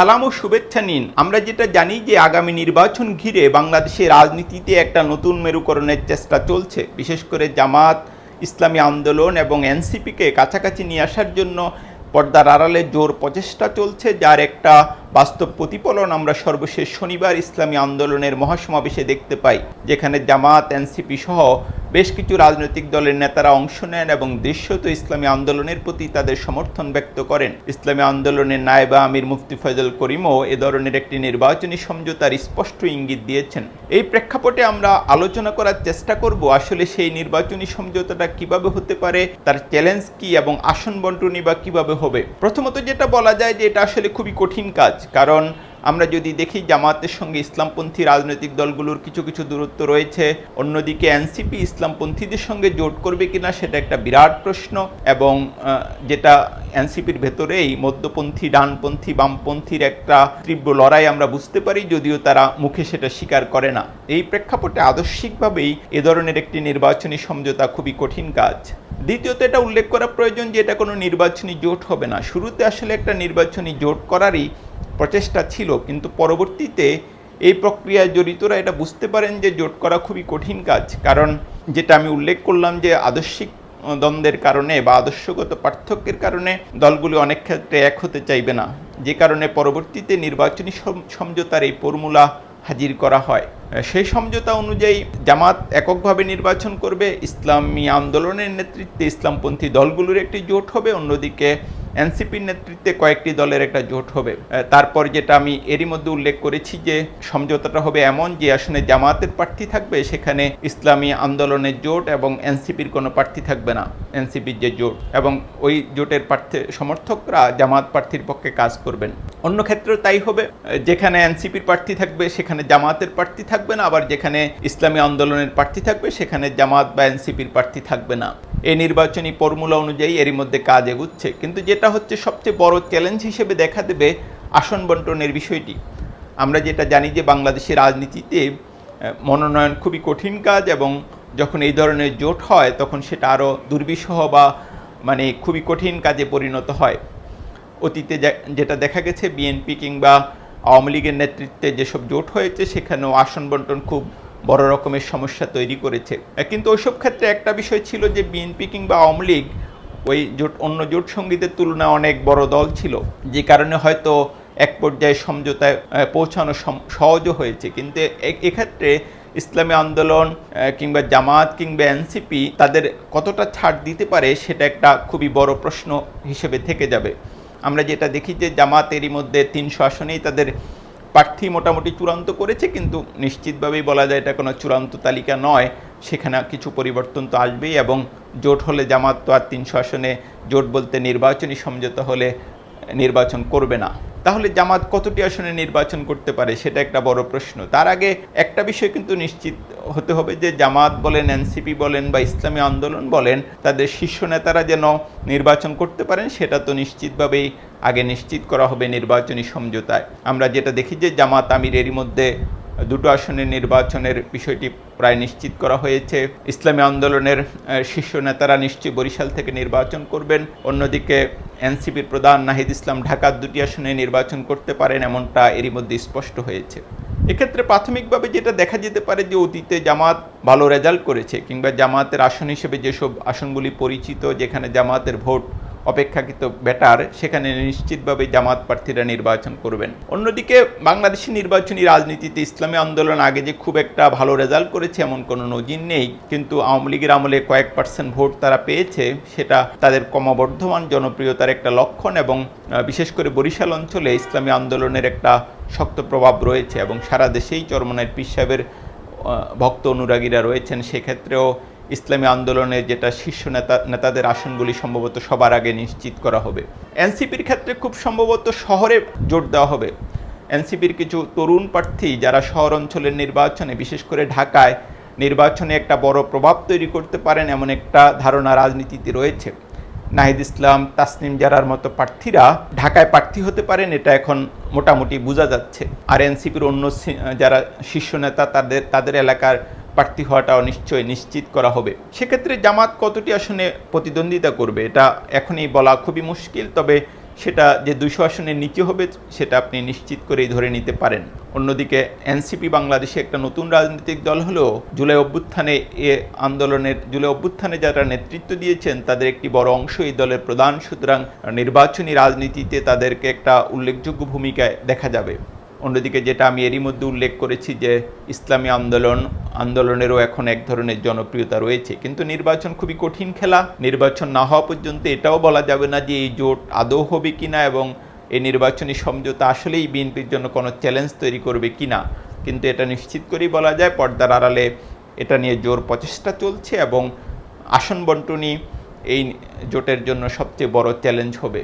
সালাম ও শুভেচ্ছা নিন। আমরা যেটা জানি যে আগামী নির্বাচন ঘিরে বাংলাদেশের রাজনীতিতে একটা নতুন মেরুকরণের চেষ্টা চলছে। বিশেষ করে জামাত, ইসলামী আন্দোলন এবং এনসিপিকে কাছাকাছি নিয়ে আসার জন্য পর্দার আড়ালে জোর প্রচেষ্টা চলছে, যার একটা বাস্তব প্রতিফলন আমরা সর্বশেষ শনিবার ইসলামী আন্দোলনের মহাসমাবেশে দেখতে পাই, যেখানে জামাত, এনসিপি সহ বেশ কিছু রাজনৈতিক দলের নেতারা অংশ নেন এবং দৃশ্যত ইসলামী আন্দোলনের প্রতি তাদের সমর্থন ব্যক্ত করেন। ইসলামী আন্দোলনের নায়েবা আমির মুফতি ফজল করিমও এ ধরনের একটি নির্বাচনী সমঝোতার স্পষ্ট ইঙ্গিত দিয়েছেন। এই প্রেক্ষাপটে আমরা আলোচনা করার চেষ্টা করব, আসলে সেই নির্বাচনী সমঝোতাটা কীভাবে হতে পারে, তার চ্যালেঞ্জ কি এবং আসন বন্টনী বা কীভাবে হবে। প্রথমত যেটা বলা যায় যে এটা আসলে খুবই কঠিন কাজ, কারণ আমরা যদি দেখি জামাতের সঙ্গে ইসলামপন্থী রাজনৈতিক দলগুলোর কিছু কিছু দূরত্ব রয়েছে, অন্যদিকে এনসিপি ইসলামপন্থীদের সঙ্গে জোট করবে কিনা সেটা একটা বিরাট প্রশ্ন এবং যেটা এনসিপির ভেতরেই মধ্যপন্থী, ডানপন্থী, বামপন্থীর একটা তীব্র লড়াই আমরা বুঝতে পারি, যদিও তারা মুখে সেটা স্বীকার করে না। এই প্রেক্ষাপটে আদর্শিকভাবেই এ ধরনের একটি নির্বাচনী সমঝোতা খুবই কঠিন কাজ। দ্বিতীয়ত, এটা উল্লেখ করা প্রয়োজন যে এটা কোনো নির্বাচনী জোট হবে না। শুরুতে আসলে একটা নির্বাচনী জোট করারই প্রচেষ্টা ছিল, কিন্তু পরবর্তীতে এই প্রক্রিয়ায় জড়িতরা এটা বুঝতে পারেন যে জোট করা খুবই কঠিন কাজ। কারণ যেটা আমি উল্লেখ করলাম যে আদর্শিক দ্বন্দ্বের কারণে বা আদর্শগত পার্থক্যের কারণে দলগুলি অনেক ক্ষেত্রে এক হতে চাইবে না। যে কারণে পরবর্তীতে নির্বাচনী সম- সমঝোতার এই ফর্মুলা হাজির করা হয়। সেই সমঝোতা অনুযায়ী জামাত এককভাবে নির্বাচন করবে, ইসলামী আন্দোলনের নেতৃত্বে ইসলামপন্থী দলগুলোর একটি জোট হবে, অন্যদিকে এনসিপির নেতৃত্বে কয়েকটি দলের একটা জোট হবে। তারপর যেটা আমি এরই মধ্যে উল্লেখ করেছি যে, সমঝোতাটা হবে এমন যে, আসনে জামাতের প্রার্থী থাকবে, সেখানে ইসলামী আন্দোলনের জোট এবং এনসিপির কোনো প্রার্থী থাকবে না, এনসিপির যে জোট। এবং ওই জোটের প্রার্থী, সমর্থকরা জামাত প্রার্থীর পক্ষে কাজ করবেন। অন্য ক্ষেত্রেও তাই হবে যেখানে এনসিপির প্রার্থী থাকবে, সেখানে জামাতের প্রার্থী থাকবে না, আবার যেখানে ইসলামী আন্দোলনের প্রার্থী থাকবে, সেখানে জামাত বা এনসিপির প্রার্থী থাকবে না। এই নির্বাচনী ফর্মুলা অনুযায়ী এরই মধ্যে কাজ এগুচ্ছে। কিন্তু যেটা হচ্ছে সবচেয়ে বড় চ্যালেঞ্জ হিসেবে দেখা দেবে আসন বন্টনের বিষয়টি। আমরা যেটা জানি যে বাংলাদেশের রাজনীতিতে মনোনয়ন খুবই কঠিন কাজ এবং যখন এই ধরনের জোট হয়, তখন সেটা আরও দুর্বিষহ বা মানে খুবই কঠিন কাজে পরিণত হয়। অতীতে যেটা দেখা গেছে, বিএনপি কিংবা আওয়ামী লীগের নেতৃত্বে যেসব জোট হয়েছে, সেখানেও আসন বন্টন খুব বড় রকমের সমস্যা তৈরি করেছে। কিন্তু ওইসব ক্ষেত্রে একটা বিষয় ছিল যে বিএনপি কিংবা আওয়ামী লীগ ওই জোট, অন্য জোট সঙ্গীদের তুলনায় অনেক বড় দল ছিল, যে কারণে হয়তো এক পর্যায়ে সমঝোতায় পৌঁছানো সহজও হয়েছে। কিন্তু এক্ষেত্রে ইসলামী আন্দোলন কিংবা জামাত কিংবা এনসিপি তাদের কতটা ছাড় দিতে পারে সেটা একটা খুবই বড় প্রশ্ন হিসেবে থেকে যাবে। আমরা যেটা দেখি যে জামাত এরই মধ্যে তিনশো আসনেই তাদের প্রার্থী মোটামুটি চূড়ান্ত করেছে, কিন্তু নিশ্চিতভাবেই বলা যায় এটা কোনো চূড়ান্ত তালিকা নয়। সেখানে কিছু পরিবর্তন তো আসবেই এবং জোট হলে জামাত তো আর তিনশো আসনে জোট বলতে নির্বাচনী সমঝোতা হলে নির্বাচন করবে না। তাহলে জামাত কতটি আসনে নির্বাচন করতে পারে সেটা একটা বড় প্রশ্ন। তার আগে একটা বিষয় কিন্তু নিশ্চিত হতে হবে যে জামাত বলেন, এনসিপি বলেন বা ইসলামী আন্দোলন বলেন, তাদের শীর্ষ নেতারা যেন নির্বাচন করতে পারেন সেটা তো নিশ্চিতভাবেই আগে নিশ্চিত করা হবে নির্বাচনী সমঝোতায়। আমরা যেটা দেখি যে জামাত আমির এরই মধ্যে দুটো আসনের নির্বাচনের বিষয়টি প্রায় নিশ্চিত করা হয়েছে। ইসলামী আন্দোলনের শীর্ষ নেতারা নিশ্চয়ই বরিশাল থেকে নির্বাচন করবেন। অন্যদিকে এনসিপির প্রধান নাহিদ ইসলাম ঢাকার দুটি আসনে নির্বাচন করতে পারেন এমনটা এরই মধ্যে স্পষ্ট হয়েছে। এক্ষেত্রে প্রাথমিকভাবে যেটা দেখা যেতে পারে যে অতীতে জামাত ভালো রেজাল্ট করেছে কিংবা জামাতের আসন হিসেবে যেসব আসনগুলি পরিচিত, যেখানে জামাতের ভোট অপেক্ষাকৃত বেটার, সেখানে নিশ্চিতভাবে জামাত প্রার্থীরা নির্বাচন করবেন। অন্যদিকে বাংলাদেশের নির্বাচনী রাজনীতিতে ইসলামী আন্দোলন আগে যে খুব একটা ভালো রেজাল্ট করেছে এমন কোনো নজির নেই, কিন্তু আওয়ামী লীগের আমলে কয়েক পার্সেন্ট ভোট তারা পেয়েছে, সেটা তাদের ক্রমবর্ধমান জনপ্রিয়তার একটা লক্ষণ এবং বিশেষ করে বরিশাল অঞ্চলে ইসলামী আন্দোলনের একটা শক্ত প্রভাব রয়েছে এবং সারা দেশেই চরমনায় পীর সাহেবের ভক্ত অনুরাগীরা রয়েছেন, সেক্ষেত্রেও ইসলামী আন্দোলনের যেটা শীর্ষ নেতা, নেতাদের আসনগুলি সম্ভবত সবার আগে নিশ্চিত করা হবে। এনসিপির ক্ষেত্রে খুব সম্ভবত শহরে জোর দেওয়া হবে। এনসিপির কিছু তরুণ প্রার্থী যারা শহর অঞ্চলের নির্বাচনে, বিশেষ করে ঢাকায় নির্বাচনে একটা বড় প্রভাব তৈরি করতে পারেন এমন একটা ধারণা রাজনীতিতে রয়েছে। নাহিদ ইসলাম, তাসনিম জারার মতো প্রার্থীরা ঢাকায় প্রার্থী হতে পারেন, এটা এখন মোটামুটি বোঝা যাচ্ছে। আর এনসিপির অন্য যারা শীর্ষ নেতা, তাদের তাদের এলাকার প্রার্থী হওয়াটাও নিশ্চয়ই নিশ্চিত করা হবে। সেক্ষেত্রে জামাত কতটি আসনে প্রতিদ্বন্দ্বিতা করবে এটা এখনই বলা খুবই মুশকিল, তবে সেটা যে দুইশো আসনের নিচে হবে সেটা আপনি নিশ্চিত করেই ধরে নিতে পারেন। অন্যদিকে এনসিপি বাংলাদেশে একটা নতুন রাজনৈতিক দল হলেও জুলাই অভ্যুত্থানে এ আন্দোলনের, জুলাই অভ্যুত্থানে যারা নেতৃত্ব দিয়েছেন তাদের একটি বড় অংশ এই দলের প্রধান, সুতরাং নির্বাচনী রাজনীতিতে তাদেরকে একটা উল্লেখযোগ্য ভূমিকায় দেখা যাবে। অন্যদিকে যেটা আমি এরই মধ্যে উল্লেখ করেছি যে ইসলামী আন্দোলন, আন্দোলনেরও এখন এক ধরনের জনপ্রিয়তা রয়েছে। কিন্তু নির্বাচন খুবই কঠিন খেলা। নির্বাচন না হওয়া পর্যন্ত এটাও বলা যাবে না যে এই জোট আদৌ হবে কিনা এবং এই নির্বাচনী সমঝোতা আসলেই বিএনপির জন্য কোনো চ্যালেঞ্জ তৈরি করবে কিনা। কিন্তু এটা নিশ্চিত করেই বলা যায়, পর্দার আড়ালে এটা নিয়ে জোর প্রচেষ্টা চলছে এবং আসন বন্টনই এই জোটের জন্য সবচেয়ে বড় চ্যালেঞ্জ হবে।